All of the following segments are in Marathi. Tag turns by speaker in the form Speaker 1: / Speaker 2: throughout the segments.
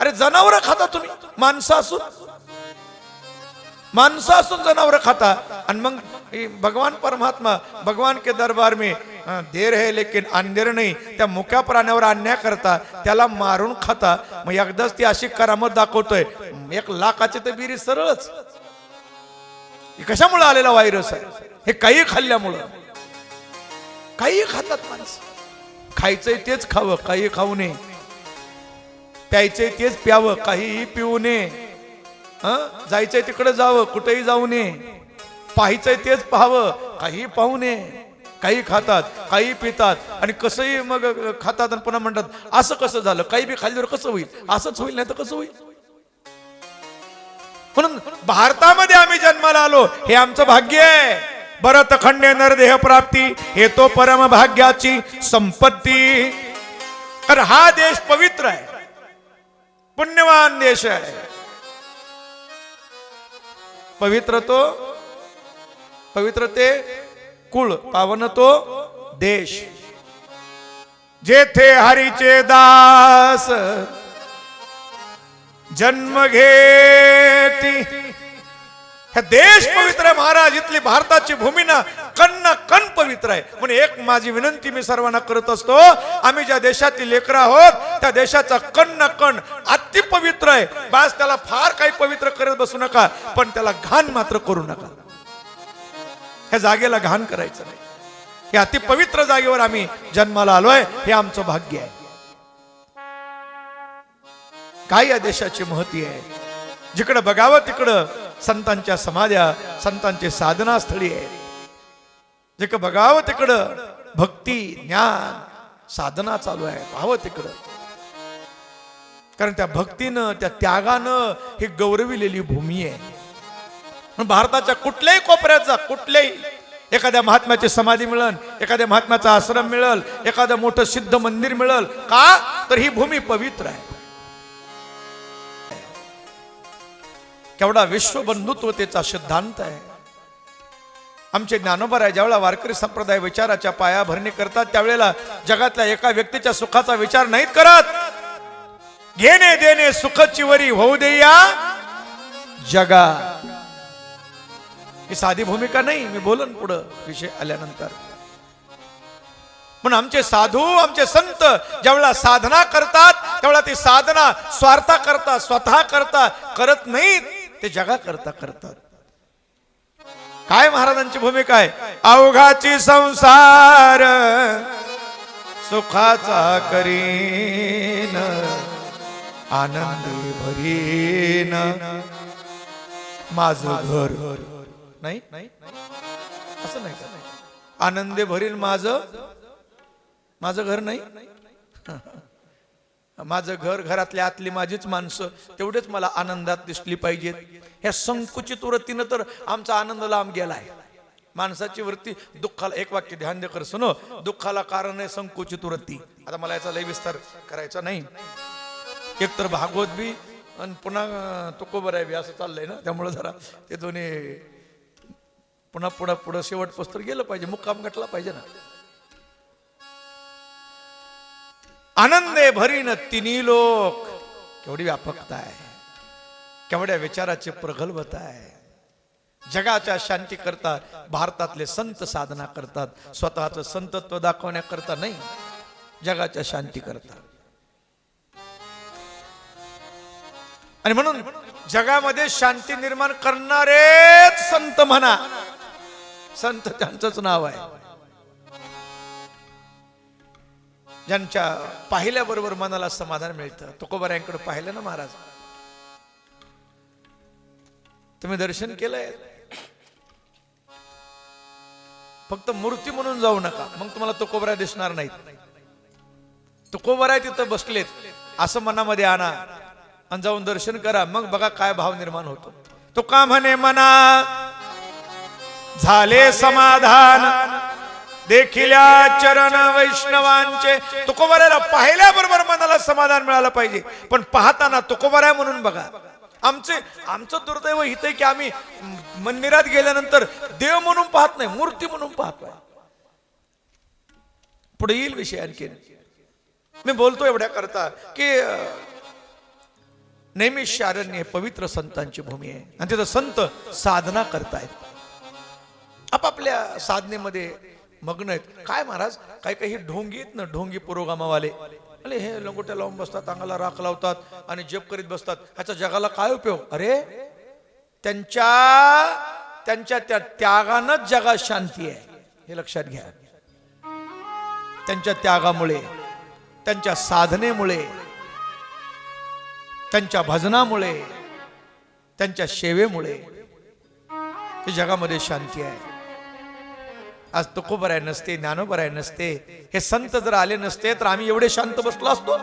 Speaker 1: अरे जनावर खाता तुम्ही. माणसं असून. माणसं असून जनावर खाता. आणि मग भगवान परमात्मा भगवान के दरबार में देर है लेकिन अंधेर नाही. त्या मुक्या प्राण्यावर अन्याय करता त्याला मारून खाता. मग एकदाच ती अशी करामत दाखवतोय. एक लाखाचे तर बिरी सरळच. कशामुळे आलेला व्हायरस आहे? हे काही खाल्ल्यामुळं. काही खातात माणसं. खायचंय तेच खावं काही खाऊ नये. प्यायचंय तेच प्यावं काहीही पिऊ नये. जायचंय तिकडे जावं कुठेही जाऊ नये. पाहायचंय तेच पाहावं काही पाहू नये. काही खातात काही पितात आणि कसंही मग खातात आणि पुन्हा म्हणतात असं कसं झालं? काही बी खाल्ल्यावर कसं होईल? असंच होईल नाही तर कसं होईल? म्हणून भारतामध्ये आम्ही जन्माला आलो हे आमचं भाग्य आहे. भरत खंडे नरदेह प्राप्ती हे तो परम भाग्याची संपत्ती. तर हा देश पवित्र आहे. पुण्यवान देश आहे. पवित्र तो पवित्र ते कुळ पावन तो देश. जेथे हरीचे दास जन्म घेती हे देश पवित्र महाराज इथली भारताची भूमी ना कण ना कण पवित्र आहे. म्हणून एक माझी विनंती मी सर्वांना करत असतो आम्ही ज्या देशातील लेकर आहोत त्या देशाचा कण ना कण अति पवित्र आहे. बास त्याला फार काही पवित्र करत बसू नका पण त्याला घाण मात्र करू नका. ह्या जागेला घाण करायचं नाही. हे अति पवित्र जागेवर आम्ही जन्माला आलोय हे आमचं भाग्य आहे. काय या देशाची महती आहे? जिकडं बघावं तिकडं संतांच्या समाध्या संतांची साधना स्थळी जे का बघावं तिकडं. भक्ती ज्ञान साधना चालू आहे. पाहावं तिकडं. कारण त्या भक्तीनं त्या त्यागानं ही गौरविलेली भूमी आहे. भारताच्या कुठल्याही कोपऱ्यात जा कुठल्याही एखाद्या महात्म्याची समाधी मिळल एखाद्या महात्म्याचा आश्रम मिळल एखादं मोठं सिद्ध मंदिर मिळल का? तर ही भूमी पवित्र आहे. केवढा विश्वबंधुत्वतेचा सिद्धांत आहे. आमचे ज्ञानोबर आहे ज्यावेळेला वारकरी संप्रदाय विचाराच्या पायाभरणी करतात त्यावेळेला जगातल्या एका व्यक्तीच्या सुखाचा विचार नाहीत करत. घेणे देणे सुख चिवरी होऊ देया जगा. ही साधी भूमिका नाही मी बोलन पुढं विषय आल्यानंतर. म्हणून आमचे साधू आमचे संत ज्यावेळेला साधना करतात त्यावेळेला ती साधना स्वार्था करता स्वतः करता करत नाहीत ते जगा करता करतात. काय महाराजांची भूमिका आहे? अवघाची संसार सुखाचा करीन आनंद भरीन. माझ घर नाही? नाही असं नाही आनंदे भरील माझं? माझं घर नाही? माझं घर घरातल्या आतली माझीच माणसं तेवढेच मला आनंदात दिसली पाहिजेत. ह्या संकुचित वृत्तीनं तर आमचा आनंद लांब गेलाय. माणसाची वृत्ती दुःखाला एक वाक्य ध्यान दे कर सुनो दुःखाला कारण आहे संकुचित वृत्ती. आता मला याचा लय विस्तार करायचा नाही. एक तर भागवत बी आणि पुन्हा तुकोबर आहे बी असं चाललंय ना त्यामुळे जरा ते दोन्ही पुन्हा पुढं पुढं शेवट पस्तर गेलं पाहिजे मुक्काम गटला पाहिजे ना. आनंदे भरीन तिन्ही लोक. केवढी व्यापकता आहे केवढ्या विचाराची प्रगल्भता आहे जगाच्या शांती करता भारतातले संत साधना करतात स्वतःचं संतत्व दाखवण्याकरता नाही जगाच्या शांती करता आणि म्हणून जगामध्ये शांती निर्माण करणारेच संत म्हणा. संत त्यांचंच नाव आहे. ज्यांच्या पाहिल्याबरोबर मनाला समाधान मिळतं. तुकोबाऱ्यांकडे पाहिलं ना महाराज? तुम्ही दर्शन केलंय? फक्त मूर्ती म्हणून जाऊ नका. मग तुम्हाला तुकोबऱ्या दिसणार नाहीत. तुकोबऱ्या तिथं बसलेत. असं मनामध्ये आणा आणि जाऊन दर्शन करा. मग बघा काय भाव निर्माण होतो. तो का म्हणे मना झाले समाधान. देखिल्या चरण वैष्णवांचे तुकोबऱ्याला पाहिल्याबरोबर मनाला समाधान मिळालं पाहिजे. पण पाहताना तुकोबऱ्या म्हणून बघा. आमचे आमचं दुर्दैव हित की आम्ही मंदिरात गेल्यानंतर देव म्हणून पाहत नाही मूर्ती म्हणून पाहतोय पुढे येईल विषय आणखी मी बोलतो एवढ्या करता की नेहमी शारण्य पवित्र संतांची भूमी आहे. आणि तिथं संत साधना करतायत. आपापल्या साधनेमध्ये मग्न आहेत. काय महाराज? काही काही ढोंगी आहेत ना ढोंगी पुरोगामावाले. अरे हे लंगोट्या लावून बसतात अंगाला राख लावतात आणि जप करीत बसतात. ह्याचा जगाला काय उपयोग? अरे त्यांच्या त्यांच्या त्या त्यागानंच जगात शांती आहे. हे लक्षात घ्या. त्यांच्या त्यागामुळे त्यांच्या साधनेमुळे त्यांच्या भजनामुळे त्यांच्या सेवेमुळे जगामध्ये शांती आहे. आज तुकोबराय नसते ज्ञानोबराय नसते. हे संत जर आले नसते तर आम्ही एवढे शांत बसलो असतो?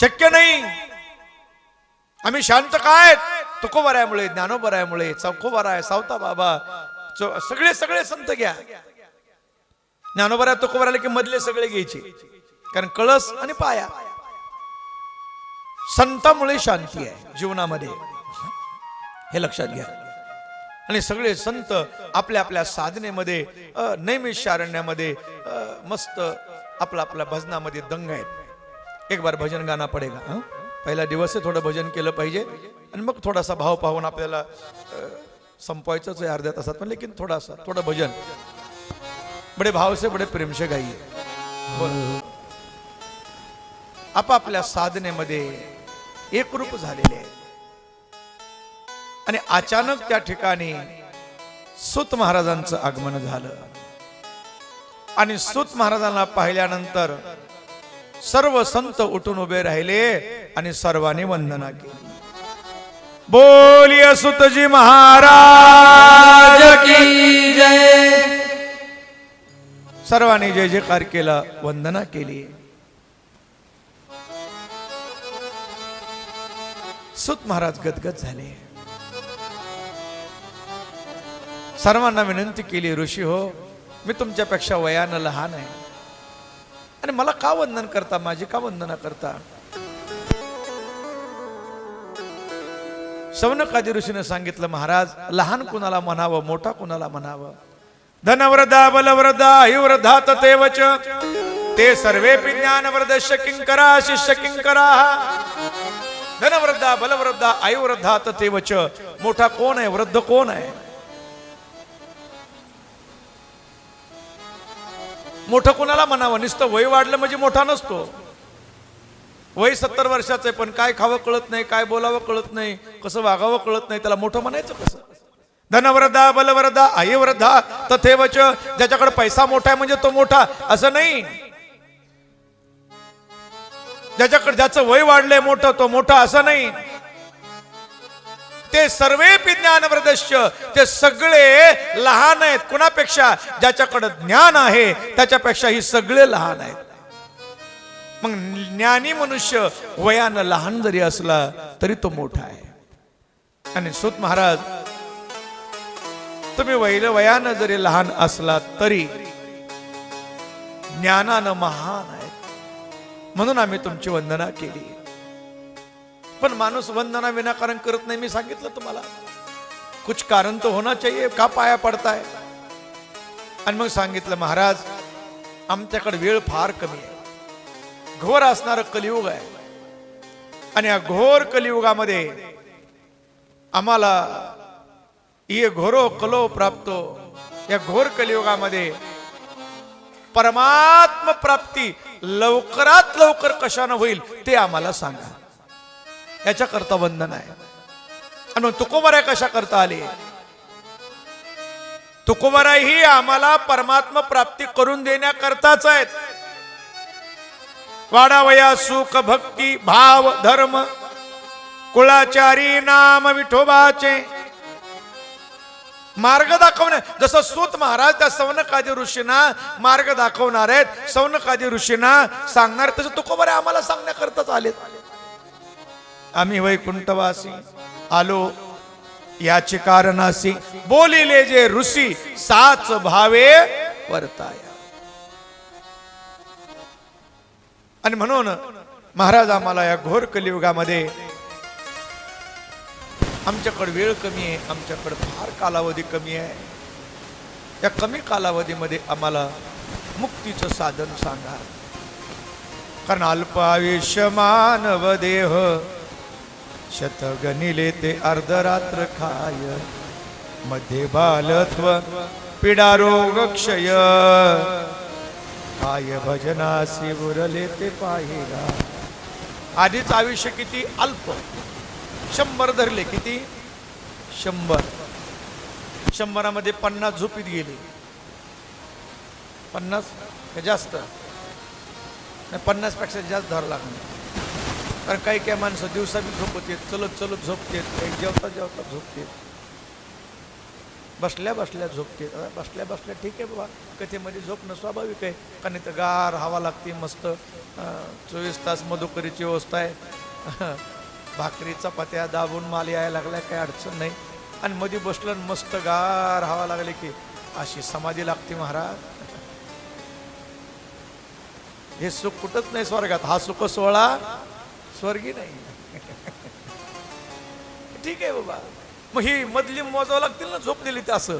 Speaker 1: शक्य नाही. आम्ही शांत काय? तुकोबरायामुळे ज्ञानोबरायामुळे चौकोबराय सावता बाबा सगळे सगळे संत घ्या. ज्ञानोबराय तुकोबरायला की मधले सगळे घ्यायचे. कारण कळस आणि पाया. संतामुळे शांती आहे जीवनामध्ये. हे लक्षात घ्या. आणि सगळे संत आपल्या आपल्या साधनेमध्ये नैमिषारण्यामध्ये मस्त आपला आपल्या भजनामध्ये दंग आहेत. एक बार भजन गाणं पडेगा पहिला दिवस आहे थोडं भजन केलं पाहिजे आणि मग थोडासा भाव पाहून आपल्याला अ, संपवायचंच आहे अर्ध्या तासात पण लेकिन थोडासा थोडं भजन. बडे भाव से बडे प्रेम से आपापल्या साधनेमध्ये एकरूप झालेले आहेत. आणि अचानक त्या ठिकाणी सुत महाराजांचं आगमन झालं. आणि सुत महाराजांना पाहिल्यानंतर सर्व संत उठून उभे राहिले आणि सर्वांनी वंदना केली. बोलिय सुतजी महाराज की जय. सर्वांनी जय जयकार केला वंदना केली. सुत महाराज गदगद झाले. सर्वांना विनंती केली ऋषी हो मी तुमच्यापेक्षा वयानं लहान आहे. आणि मला का वंदन करता माझी का वंदना करता? सवनकादी ऋषीने सांगितलं महाराज लहान कुणाला म्हणावं मोठा कुणाला म्हणावं? धनवृद्धा बलवृद्धा आयुवृद्धा तथेवच ते सर्वे ज्ञानवृद्धश्य किंकरा शिष्य किंकरा. धनवृद्धा बलवृद्धा आयुवृद्धा तथेवच मोठा कोण आहे वृद्ध कोण आहे? मोठं कोणाला म्हणावं? नुसतं वय वाढलं म्हणजे मोठा नसतो. वय सत्तर वर्षाचं आहे पण काय खावं कळत नाही काय बोलावं कळत नाही कसं वागावं कळत नाही त्याला मोठं म्हणायचं कसं? धनवरदा बलवरदा आयुवृद्धा तथेवच ज्याच्याकडे पैसा मोठा आहे म्हणजे तो मोठा. असं नाही. ज्याच्याकडे ज्याचं वय वाढलंय मोठं तो मोठा. असं नाही. ते सर्वे ज्ञानवृदश्य ते सगळे लहान आहेत. कुणापेक्षा? ज्याच्याकडे ज्ञान आहे त्याच्यापेक्षा ही सगळे लहान आहेत. मग ज्ञानी मनुष्य वयानं लहान जरी असला तरी तो मोठा आहे. आणि सुत महाराज तुम्ही वैल वयानं जरी लहान असला तरी ज्ञानानं महान आहे म्हणून आम्ही तुमची वंदना केली. पण माणूस वंदना विनाकारण करत नाही मी सांगितलं तुम्हाला. कुछ कारण तो होना चाहिए का पाया पडताय? आणि मग सांगितलं महाराज आमच्याकडे वेळ फार कमी आहे. घोर असणारं कलियुग आहे. आणि या घोर कलियुगामध्ये आम्हाला ये घोरो कलो प्राप्तो. या घोर कलियुगामध्ये परमात्म प्राप्ती लवकरात लवकर कशानं होईल ते आम्हाला सांगा. याच्याकरता वंदन आहे. आणि मग कशा करता आले? तुकोबारा ही आम्हाला परमात्मा प्राप्ती करून देण्याकरताच आहेत. वाडावया सुख भक्ती भाव धर्म कुळाचारी नाम विठोबाचे. मार्ग दाखवणे जसं सूत महाराज त्या सौनकादी ऋषींना मार्ग दाखवणार आहेत सौनकादी ऋषींना सांगणार तसं तुकोबारे आम्हाला सांगण्याकरताच आलेत. आम्ही वैकुंठवासी. आलो. याचे कारणासी बोलिले जे ऋषी साच भावे परताया आणि म्हणून महाराज आम्हाला या घोर कलियुगामध्ये आमच्याकडे वेळ कमी आहे आमच्याकडे फार कालावधी कमी आहे. या कमी कालावधीमध्ये आम्हाला मुक्तीचं साधन सांगा. कारण अल्पायुष्य मानव देह शतगनिले ते अर्धरात्र खायमध्ये बालत्व पिडा रोग क्षय काय भजनासी उरले ते पाहिला. आधीच आयुष्य किती अल्प. शंभर धरले किती? शंभर. शंभरामध्ये पन्नास झोपीत गेले. पन्नास का जास्त? नाही पन्नासपेक्षा जास्त धर लागणार. कारण काही काही माणसं दिवसा बी झोपत येत चलत चलत झोपतेत काही जेवता जेवता झोपतेत बसल्या बसल्या झोपतेत बसल्या बसल्या ठीक आहे बाबा कथेमध्ये झोपणं स्वाभाविक आहे. कारण इथं गार हवा लागते मस्त चोवीस तास मधुकरीची व्यवस्था आहे. भाकरी चपात्या दाबून माल यायला लागल्या काही अडचण नाही. आणि मध्ये बसलं आणि मस्त गार हवा लागली की अशी समाधी लागते महाराज. हे सुख कुठंच नाही स्वर्गात. हा सुख सोहळा स्वर्गी नाही. ठीक आहे बाबा. मग ही मधली मोजावं लागतील ना झोप दिली असं.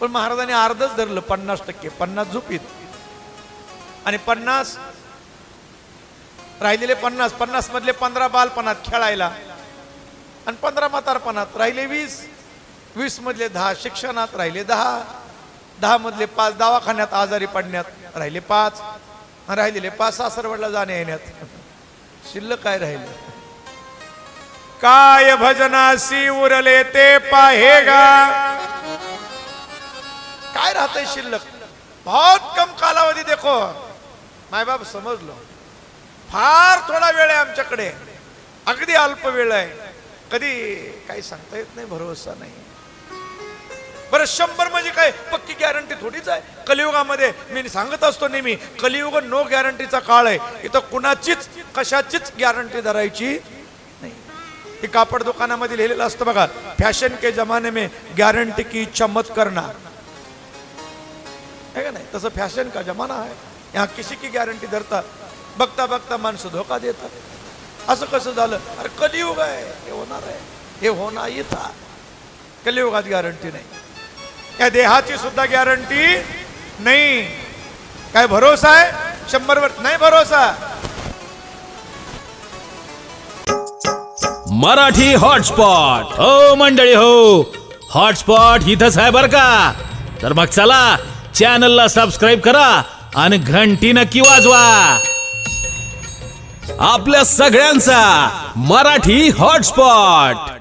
Speaker 1: पण महाराजांनी अर्धच धरलं पन्नास टक्के. पन्नास झोपीत. आणि पन्नास राहिलेले पन्नास पन्नास मधले पंधरा बालपणात खेळायला. आणि पंधरा म्हातारपणात राहिले वीस वीस मधले दहा शिक्षणात राहिले दहा दहा मधले पाच दवाखान्यात आजारी पडण्यात राहिले पाच राहिलेले पाच सासरवडला जाण्या येण्यात. शिल्लक काय राहिलं? काय भजनासी उरले ते पाहे गा. काय राहतंय शिल्लक? बहुत कम कालावधी देखो. माय बाप समजलो. फार थोडा वेळ आहे आमच्याकडे. अगदी अल्प वेळ आहे. कधी काही सांगता येत नाही भरोसा नाही. बरं शंभर म्हणजे काय? पक्की गॅरंटी थोडीच आहे. कलियुगामध्ये मी सांगत असतो नेहमी कलियुग नो गॅरंटीचा काळ आहे. इथं कुणाचीच कशाचीच गॅरंटी धरायची नाही. हे कापड दुकानामध्ये लिहिलेलं असतं बघा फॅशन के जमाने में गॅरंटी की इच्छा मत करना. है का नाही? तसं फॅशन का जमाना आहे. यहाँ किसी की गॅरंटी धरता बघता बघता माणसं धोका देतात. असं कसं झालं? अरे कलियुग आहे हे होणार आहे. हे होणार येता कलियुगात गॅरंटी नाही. या देहाची सुद्धा गॅरंटी नाही. काय भरोसा आहे? शंभर वर्ष नाही भरोसा.
Speaker 2: मराठी हॉटस्पॉट. हो मंडळी हो. हॉटस्पॉट इथंच आहे बर का? तर मग चला चॅनलला सबस्क्राईब करा आणि घंटी नक्की वाजवा. आपल्या सगळ्यांचा मराठी हॉटस्पॉट.